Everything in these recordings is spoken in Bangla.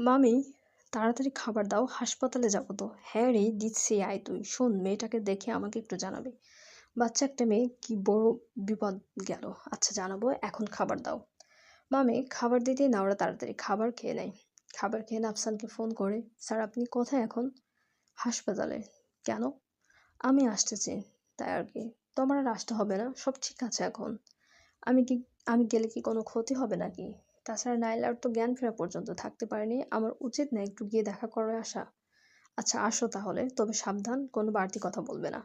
মামি, তাড়াতাড়ি খাবার দাও, হাসপাতালে যাব তো। হ্যাঁ রে দিচ্ছি, আয় তুই, শোন, মেয়েটাকে দেখে আমাকে একটু জানাবি। বাচ্চা একটা মেয়ে, কি বড় বিপদ গেল। আচ্ছা জানাব, এখন খাবার দাও। মামি, খাবার দিতেই নাওরা তাড়াতাড়ি, খাবার খেয়ে নেয় খাবার খেয়ে আফসানকে ফোন করে, স্যার, আপনি কোথায় এখন? হাসপাতালে। কেন? আমি আসতেছি, তাই আর কি। তোমার আর আসতে হবে না, সব ঠিক আছে এখন। আমি কি, আমি গেলে কি কোনো ক্ষতি হবে নাকি? তাছাড়া নাইলার তো জ্ঞান ফেরা পর্যন্ত থাকতে পারেনি। আমার উচিত না একটু গিয়ে দেখা করে আসা আচ্ছা আসো তাহলে, তবে সাবধান, কোনো বাড়তি কথা বলবে না।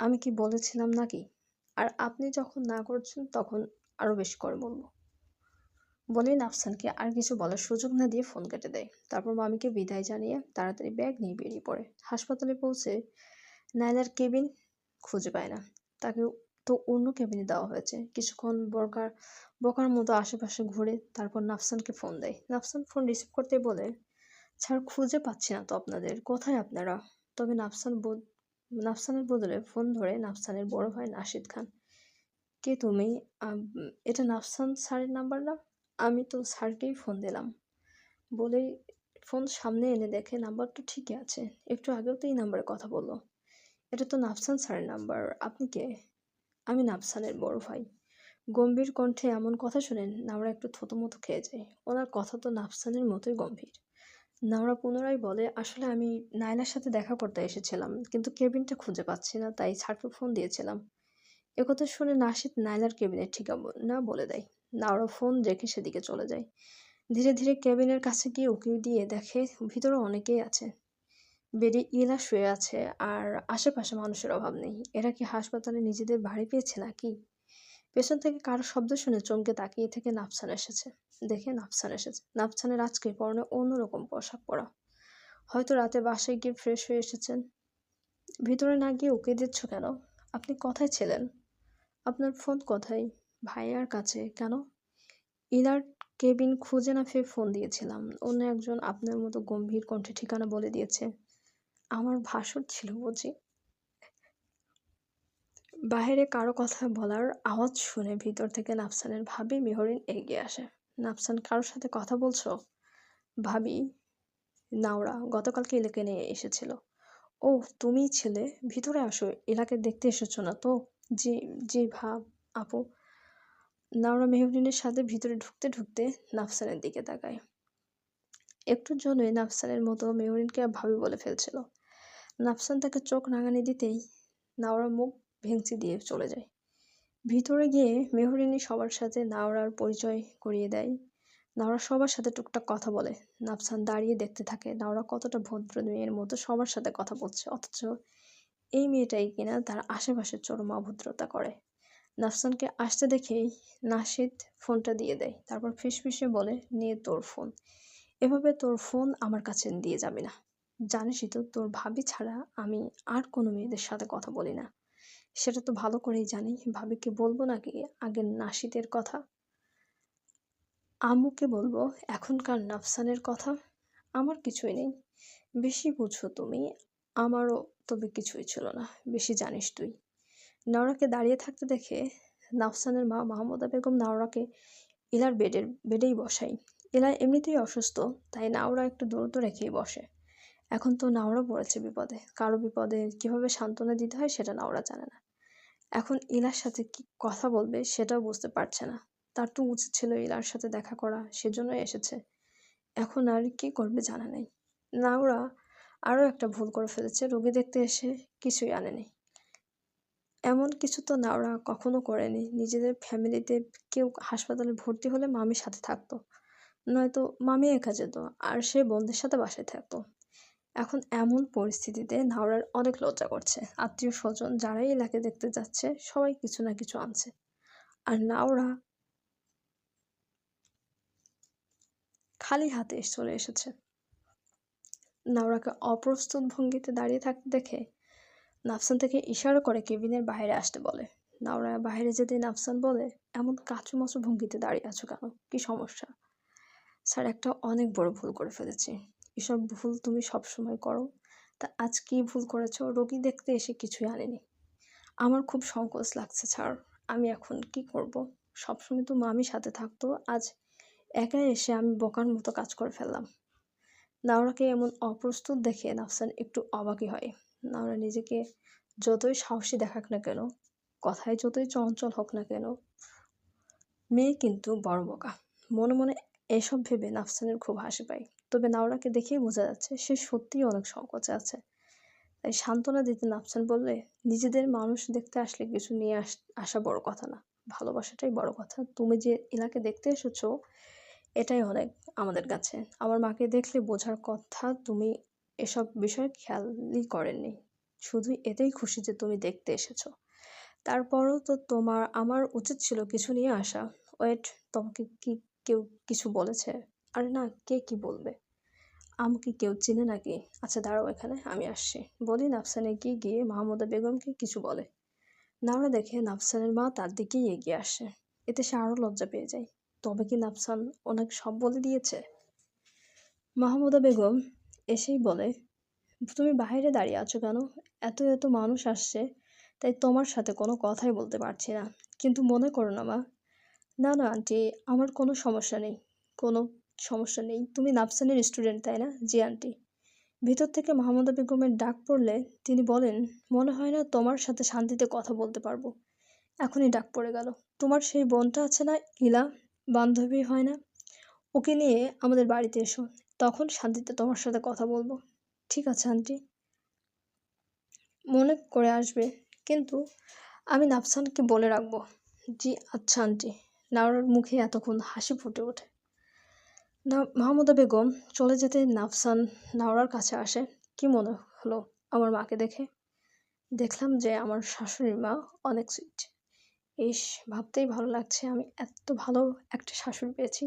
আমি কি বলেছিলাম নাকি? আর আপনি যখন না করছেন, তখন আরও বেশি করে বলব। বলেই নাফসানকে আর কিছু বলার সুযোগ না দিয়ে ফোন কেটে দেয়। তারপর মামিকে বিদায় জানিয়ে তাড়াতাড়ি ব্যাগ নিয়ে বেরিয়ে পড়ে। হাসপাতালে পৌঁছে নাইলার কেবিন খুঁজে পায় না। তাকে তো অন্য কেবিনে দেওয়া হয়েছে। কিছুক্ষণ বরকার বকার মতো আশেপাশে ঘুরে তারপর নাফসানকে ফোন দেয়। নাফসান ফোন রিসিভ করতে বলে, ছাড়, খুঁজে পাচ্ছি না তো আপনাদের। কোথায় আপনারা? তবে নাফসান নাফসানের বদলে ফোন ধরে নাফসানের বড় ভাই নাশিদ খান। কে তুমি? এটা নাফসান স্যারের নাম্বার না? আমি তো স্যারকেই ফোন দিলাম। বলেই ফোন সামনে এনে দেখে নাম্বারটা ঠিকই আছে। একটু আগেও তো এই নাম্বারে কথা বলল। এটা তো নাফসান স্যারের নাম্বার আপনি কে? আমি নাফসানের বড় ভাই। গম্ভীর কণ্ঠে এমন কথা শুনেন, নাওরা একটু থতমতো খেয়ে যায়। ওনার কথা তো নাফসানের মতোই গম্ভীর। নাওরা পুনরায় বলে, আসলে আমি নাইলার সাথে দেখা করতে এসেছিলাম, কিন্তু কেবিনটা খুঁজে পাচ্ছি না, তাই ছাড়কে ফোন দিয়েছিলাম। একথা শুনে নাসিদ নাইলার কেবিনের ঠিকানা বলে দেয়। নাওরা ফোন রেখে সেদিকে চলে যায়। ধীরে ধীরে কেবিনের কাছে গিয়ে উকি দিয়ে দেখে, ভিতরে অনেকেই আছে বেডে ইলা শুয়ে আছে, আর আশেপাশে মানুষের অভাব নেই। এরা কি হাসপাতালে নিজেদের বাড়ি পেয়েছে নাকি? পেছন থেকে কারও শব্দ শুনে চমকে তাকিয়ে থেকে নাফসান এসেছে। দেখে নাফসান এসেছে। নাফসানের আজকে পরনে অন্যরকম পোশাক পরা। হয়তো রাতে বাসায় গিয়ে ফ্রেশ হয়ে এসেছেন। ভিতরে না গিয়ে ওকে দিচ্ছ কেন? আপনি কথায় ছিলেন? আপনার ফোন কোথায়? ভাইয়ার কাছে কেন? ইলার কেবিন খুঁজে না ফের ফোন দিয়েছিলাম। অন্য একজন আপনার মতো গম্ভীর কণ্ঠে ঠিকানা বলে দিয়েছে। আমার ভাষণ ছিল বুঝি। বাহিরে কারও কথা বলার আওয়াজ শুনে ভিতর থেকে নাফসানের ভাবি মেহরিন এগিয়ে আসে। নাফসান, কারোর সাথে কথা বলছো? ভাবি, নাওরা, গতকালকে এলাকে নিয়ে এসেছিল। ও তুমি ছেলে, ভিতরে আসো, এলাকে দেখতে এসেছ না তো? জি জি, ভাব, আপু। নাওরা মেহরিনের সাথে ভিতরে ঢুকতে ঢুকতে নাফসানের দিকে তাকায়। একটুর জন্যই নাফসানের মতো মেহরিনকে ভাবি বলে ফেলছিল। নাফসান তাকে চোখ রাঙানি দিতেই নাওরা মুখ ভেঙচি দিয়ে চলে যায়। ভিতরে গিয়ে মেহরিনী সবার সাথে নাওরার পরিচয় করিয়ে দেয়। নাওরা সবার সাথে টুকটাক কথা বলে। নাফসান দাঁড়িয়ে দেখতে থাকে, নাওরা কতটা ভদ্র মেয়ের মতো সবার সাথে কথা বলছে, অথচ এই মেয়েটাই কিনা তার আশেপাশে চরম অভদ্রতা করে। নাফসানকে আসতে দেখেই নাসিদ ফোনটা দিয়ে দেয়, তারপর ফিসফিসে বলে নিয়ে তোর ফোন। এভাবে তোর ফোন আমার কাছে দিয়ে যাবে না। জানিসই তো, তোর ভাবি ছাড়া আমি আর কোনো মেয়েদের সাথে কথা বলি না। সেটা তো ভালো করেই জানি। ভাবিকে বলব নাকি আগের নাসিদের কথা? আম্মুকে বলব, এখনকার নাফসানের কথা? আমার কিছুই নেই। বেশি বুঝো তুমি, আমারও তবে কিছুই ছিল না, বেশি জানিস তুই। নাওরাকে দাঁড়িয়ে থাকতে দেখে নাফসানের মা মাহমুদা বেগম নাওরাকে এলার বেডের বেডেই বসাই এলা এমনিতেই অসুস্থ, তাই নাওরা একটু দূরত্ব রেখেই বসে। এখন তো নাওরা পড়েছে বিপদে। কারও বিপদে কীভাবে সান্ত্বনা দিতে হয় সেটা নাওরা জানে না। এখন ইলার সাথে কি কথা বলবে সেটাও বুঝতে পারছে না। তার তো উচিত ছিল ইলার সাথে দেখা করা, সেজন্যই এসেছে। এখন আর কি করবে জানা নেই। নাওরা আরও একটা ভুল করে ফেলেছে, রোগী দেখতে এসে কিছুই আনেনি। এমন কিছু তো নাওরা কখনো করেনি। নিজেদের ফ্যামিলিতে কেউ হাসপাতালে ভর্তি হলে মামির সাথে থাকতো। নয়তো মামি একা যেত, আর সে বন্ধুদের সাথে বাসায় থাকতো। এখন এমন পরিস্থিতিতে নাওরার অনেক লজ্জা করছে। আত্মীয় স্বজন যারাই এলাকে দেখতে যাচ্ছে, সবাই কিছু না কিছু আনছে। আর নাওরা খালি হাতে চলে এসেছে। নাওরাকে অপ্রস্তুত ভঙ্গিতে দাঁড়িয়ে থাকতে দেখে নাফসান থেকে ইশারা করে কেবিনের বাইরে আসতে বলে। নাওরা বাইরে যেতে নাফসান বলে, এমন কাঁচু মাচু ভঙ্গিতে দাঁড়িয়ে আছো কেন? কি সমস্যা? স্যার, একটা অনেক বড় ভুল করে ফেলেছি। এসব ভুল তুমি সবসময় করো। তা আজ কী ভুল করেছ, রোগী দেখতে এসে কিছুই আনেনি। আমার খুব সংকোচ লাগছে ছাড় আমি এখন কি করব? সবসময় তো মামি সাথে থাকতো, আজ একাই এসে আমি বোকার মতো কাজ করে ফেললাম। নাওরাকে এমন অপ্রস্তুত দেখে নাফসান একটু অবাকই হয়। নাওরা নিজেকে যতই সাহসী দেখাক না কেন, কথায় যতই চঞ্চল হোক না কেন, মেয়ে কিন্তু বড় বোকা। মনে মনে এসব ভেবে নাফসানের খুব হাসি পায়। তবে নাওরাকে দেখেই বোঝা যাচ্ছে সে সত্যিই অনেক সংকোচে আছে। তাই সান্ত্বনা দিতে নাফসান বললে নিজেদের মানুষ দেখতে আসলে কিছু নিয়ে আস, আসা বড় কথা না। ভালোবাসাটাই বড় কথা। তুমি যে এলাকে দেখতে এসেছ, এটাই অনেক আমাদের কাছে। আমার মাকে দেখলে বোঝার কথা তুমি এসব বিষয় খেয়ালই করেননি। শুধু এতেই খুশি যে তুমি দেখতে এসেছ। তারপরও তো তোমার, আমার উচিত ছিল কিছু নিয়ে আসা। ওয়েট, তোমাকে কি কেউ কিছু বলেছে? আরে না, কে কি বলবে? আমাকে কেউ চিনে নাকি? আচ্ছা দাঁড়াও এখানে, আমি আসছি। বলি, নাফসান এগিয়ে গিয়ে মাহমুদা বেগমকে কিছু বলে। নাওরা দেখে নাফসানের মা তার দিকেই এগিয়ে আসে। এতে সে আরও লজ্জা পেয়ে যায়। তবে কি নাফসান অনেক সব বলে দিয়েছে? মাহমুদা বেগম এসেই বলে, তুমি বাইরে দাঁড়িয়ে আছো কেন? এত এত মানুষ আসছে, তাই তোমার সাথে কোনো কথাই বলতে পারছি না। কিন্তু মনে করো না মা। না না, আন্টি, আমার কোনো সমস্যা নেই। কোনো সমস্যা নেই। তুমি নাফসানের স্টুডেন্ট তাই না? জি, আন্টি। ভিতর থেকে মাহমুদা বেগমের ডাক পড়লে তিনি বলেন, মনে হয় না তোমার সাথে শান্তিতে কথা বলতে পারব। এখনই ডাক পড়ে গেল। তোমার সেই বোনটা আছে না, ইলা? বান্ধবী হয় না? ওকে নিয়ে আমাদের বাড়িতে এসো। তখন শান্তিতে তোমার সাথে কথা বলব। ঠিক আছে, আন্টি। মনে করে আসবে। কিন্তু আমি নাফসানকে বলে রাখব। জি আচ্ছা আন্টি। নাওরার মুখে এতক্ষণ হাসি ফুটে ওঠে। মাহমুদা বেগম চলে যেতে নাফসান নাওরার কাছে আসে। কি মনে হলো আমার মাকে দেখে? দেখলাম যে আমার শাশুড়ির মা অনেক সুইট ইস, ভাবতেই ভালো লাগছে আমি এত ভালো একটা শাশুড়ি পেয়েছি।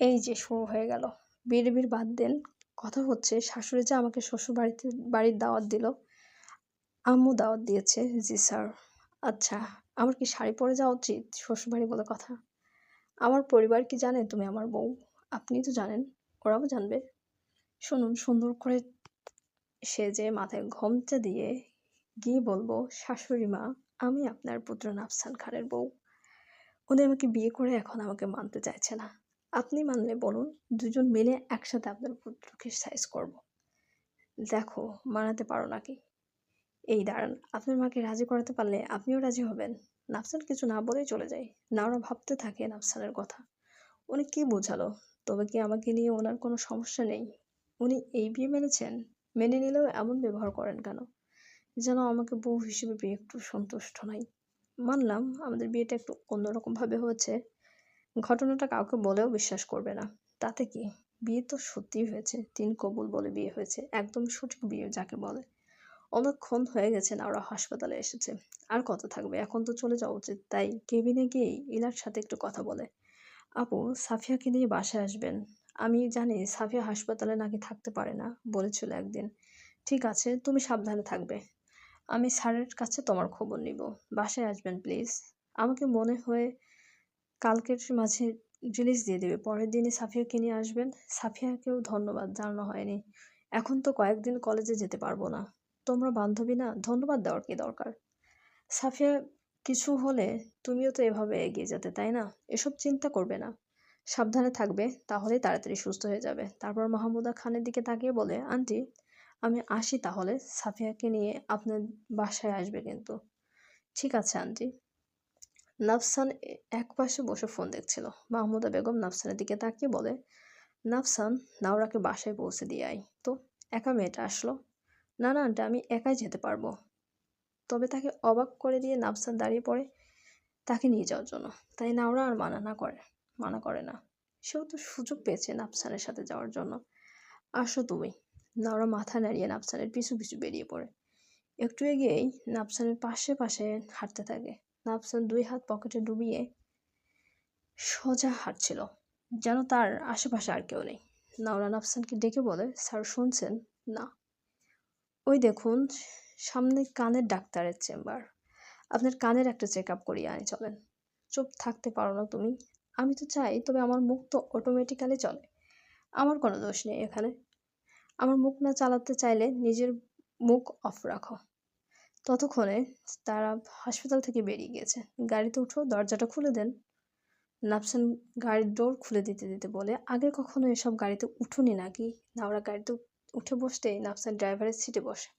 এই যে শুরু হয়ে গেল। বিড় বাদ দেন, কথা হচ্ছে শাশুড়ি যে আমাকে শ্বশুর বাড়িতে বাড়ির দাওয়াত দিল। আম্মু দাওয়াত দিয়েছে, জি স্যার। আচ্ছা আমার কি শাড়ি পরে যাওয়া উচিত শ্বশুরবাড়ি বলে কথা? আমার পরিবার কি জানে তুমি আমার বউ? আপনি তো জানেন, ওরাও জানবে। শুনুন, সুন্দর করে সে যে মাথায় ঘমচা দিয়ে গিয়ে বলব, শাশুড়ি মা, আমি আপনার পুত্র নাফসান খানের বউ। উনি আমাকে বিয়ে করে এখন আমাকে মানতে চাইছে না। আপনি মানলে বলুন, দুজন মিলে একসাথে আপনার পুত্রকে সাইজ করব। দেখো, মানাতে পারো নাকি? এই দাঁড়ান, আপনার মাকে রাজি করাতে পারলে আপনিও রাজি হবেন। নাফসান কিছু না বলেই চলে যায়। না ওরা ভাবতে থাকে নাফসানের কথা। উনি কি বোঝালো? তবে কি আমাকে নিয়ে ওনার কোনো সমস্যা নেই? উনি এই বিয়ে মেনেছেন? মেনে নিলেও এমন ব্যবহার করেন কেন? যেন আমাকে বউ হিসেবে বিয়ে একটু সন্তুষ্ট নাই। মানলাম আমাদের বিয়েটা একটু অন্যরকমভাবে হয়েছে। ঘটনাটা কাউকে বলেও বিশ্বাস করবে না। তাতে কি? বিয়ে তো সত্যিই হয়েছে। তিন কবুল বলে বিয়ে হয়েছে। একদম সঠিক বিয়ে যাকে বলে। অনেকক্ষণ হয়ে গেছে ওরা হাসপাতালে এসেছে। আর কত থাকবে? এখন তো চলে যাওয়া উচিত। তাই কেবিনে গিয়েই ইলার সাথে একটু কথা বলে। আপু সাফিয়াকে নিয়ে বাসায় আসবেন? আমি জানি সাফিয়া হাসপাতালে নাকি থাকতে পারে না, বলেছিল একদিন। ঠিক আছে, তুমি সাবধানে থাকবে। আমি স্যারের কাছে তোমার খবর নিব। বাসায় আসবেন, প্লিজ। আমাকে মনে হয়ে কালকের মাঝে রিলিজ দিয়ে দেবে। পরের দিনে সাফিয়াকে নিয়ে আসবেন? সাফিয়াকেও ধন্যবাদ, জানানো হয়নি। এখন তো কয়েকদিন কলেজে যেতে পারব না। তোমরা বান্ধবী না? ধন্যবাদ দেওয়ার কি দরকার? সাফিয়া কিছু হলে তুমিও তো এভাবে এগিয়ে যেতে, তাই না? এসব চিন্তা করবে না। সাবধানে থাকবে, তাহলেই তাড়াতাড়ি সুস্থ হয়ে যাবে। তারপর মাহমুদা খানের দিকে তাকিয়ে বলে, আন্টি, আমি আসি তাহলে। সাফিয়াকে নিয়ে আপনার বাসায় আসবে কিন্তু। ঠিক আছে, আন্টি। নাফসান এক পাশে বসে ফোন দেখছিল। মাহমুদা বেগম নাফসানের দিকে তাকিয়ে বলে, নাফসান, নাওরাকে বাসায় পৌঁছে দিয়ে আয়। তো, একা মেয়েটা আসলো? না না, আন্টি, আমি একাই যেতে পারব। তবে তাকে অবাক করে দিয়ে নাফসান দাঁড়িয়ে পড়ে। তাকে নিয়ে যাওয়ার জন্য। তাই নাওরা আর মানা না করে, মানা করে না। সেও তো সুযোগ পেয়েছে নাফসানের সাথে যাওয়ার জন্য। আসো তুমি। নাওরা মাথা নাড়িয়ে নাফসানের পিছু পিছু বেরিয়ে পড়ে। একটু এগিয়েই নাফসানের পাশে পাশে হাঁটতে থাকে। নাফসান দুই হাত পকেটে ডুবিয়ে সোজা হাঁটছিল, যেন তার আশেপাশে আর কেউ নেই। নাওরা নাফসানকে ডেকে বলে, স্যার, শুনছেন? না। ওই দেখুন সামনে কানের ডাক্তারের চেম্বার। আপনার কানের একটা চেক আপ করিয়ে আনি, চলেন। চুপ থাকতে পারো না তুমি। আমি তো চাই, তবে আমার মুখ তো অটোমেটিক্যালি চলে। আমার কোনো দোষ নেই এখানে। আমার মুখ না চালাতে চাইলে নিজের মুখ অফ রাখো। ততক্ষণে তারা হাসপাতাল থেকে বেরিয়ে গিয়েছে। গাড়িতে উঠো, দরজাটা খুলে দেন। নাফসান গাড়ির ডোর খুলে দিতে দিতে বলে, আগে কখনো এসব গাড়িতে উঠুনি নাকি? না ওরা গাড়িতে উঠে বসতেই নাফসান ড্রাইভারের সিটে বসে।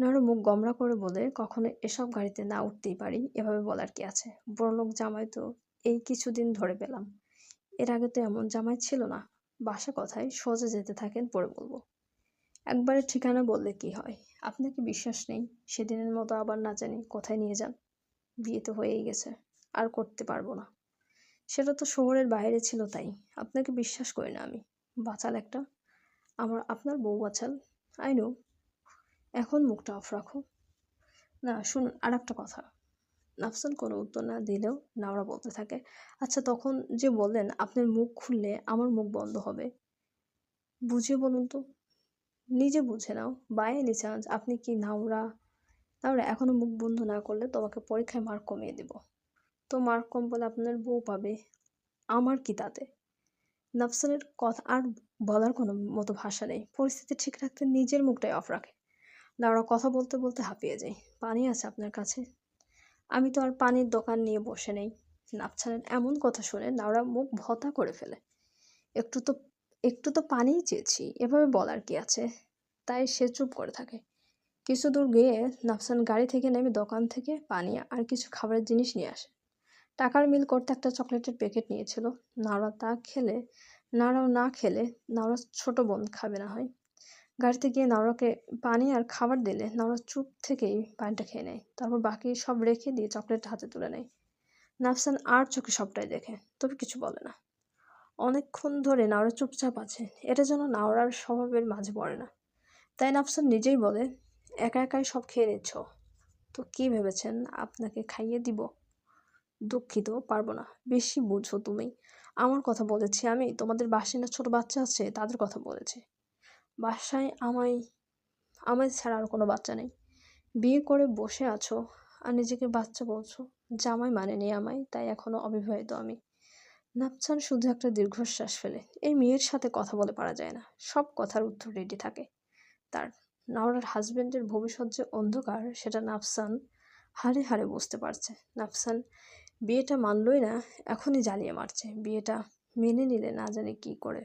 নাওরা মুখ গমরা করে বলে কখনো এসব গাড়িতে না উঠতেই পারি, এভাবে বলার কি আছে? বড়লোক জামাই তো এই কিছুদিন ধরে পেলাম। এর আগে তো এমন জামাই ছিল না। বাসা কথায় সোজা যেতে থাকেন পরে বলব। একবারে ঠিকানা বললে কি হয়? আপনাকে বিশ্বাস নেই? সেদিনের মতো আবার না জানি কোথায় নিয়ে যান? বিয়ে তো হয়েই গেছে, আর করতে পারব না। সেটা তো শহরের বাইরে ছিল তাই। আপনাকে বিশ্বাস করি না আমি। বাচাল একটা। আমার, আপনার বউ বাচাল আই নো এখন মুখটা অফ রাখো। না, শুনুন আর একটা কথা। নাফসান কোনো উত্তর না দিলেও নাওরা বলতে থাকে আচ্ছা তখন যে বললেন আপনার মুখ খুললে আমার মুখ বন্ধ হবে। বুঝিয়ে বলুন তো। নিজে বুঝে নাও। বাই এনি চান্স আপনি কি নাওরা? নাওরা এখনও মুখ বন্ধ না করলে তোমাকে পরীক্ষায় মার্ক কমিয়ে দেব। তো মার্ক কম বলে আপনার বউ পাবে। আমার কি তাতে? নাফসানের কথা আর বলার কোনো মতো ভাষা নেই। পরিস্থিতি ঠিক রাখতে নিজের মুখটাই অফ রাখে। নাওরা কথা বলতে বলতে হাঁপিয়ে যাই। পানি আছে আপনার কাছে? আমি তো আর পানির দোকান নিয়ে বসে নেই। নাফসানের এমন কথা শুনে নাওরা মুখ ভতা করে ফেলে। একটু তো একটু তো পানিই চেয়েছি, এভাবে বলার কি আছে? তাই সে চুপ করে থাকে। কিছু দূর গিয়ে নাফসান গাড়ি থেকে নেমে দোকান থেকে পানি আর কিছু খাবারের জিনিস নিয়ে আসে। টাকার মিল করতে একটা চকলেটের প্যাকেট নিয়েছিল। নাওরা তা খেলে, নাওরাও না খেলে, নাওরা ছোট বোন খাবে না হয়। গাড়িতে গিয়ে নাওরাকে পানি আর খাবার দিলে নাওরা চুপ থেকেই পানিটা খেয়ে নেয়। তারপর বাকি সব রেখে দিয়ে চকলেট হাতে তুলে নেয়। নাফসান আর চোখে সবটাই দেখে, তবে কিছু বলে না। অনেকক্ষণ ধরে নাওরা চুপচাপ আছে, এটা যেন নাওরার স্বভাবের মাঝে পড়ে না। তাই নাফসান নিজেই বলে, একা একাই সব খেয়ে নিচ্ছ। তো কি ভেবেছেন আপনাকে খাইয়ে দিব? দুঃখিত, পারব না। বেশি বুঝো তুমি। আমার কথা বলেছি আমি, তোমাদের বাসায় না ছোট বাচ্চা আছে, তাদের কথা বলেছি। বাসায় আমায় আমায় ছাড়া আর কোনো বাচ্চা নেই। বিয়ে করে বসে আছো আর নিজেকে বাচ্চা বলছো। জামাই মানে নেই আমায়, তাই এখনও অবিবাহিত আমি। নাপছান শুধু একটা দীর্ঘশ্বাস ফেলে। এই মেয়ের সাথে কথা বলে পারা যায় না। সব কথার উত্তর রেডি থাকে। তার নাওরার হাজবেন্ডের ভবিষ্যৎ যে অন্ধকার, সেটা নাফসান হারে হারে বুঝতে পারছে। নাফসান, বিয়েটা মানলই না, এখনই জ্বালিয়ে মারছে। বিয়েটা মেনে নিলে না জানি কি করে।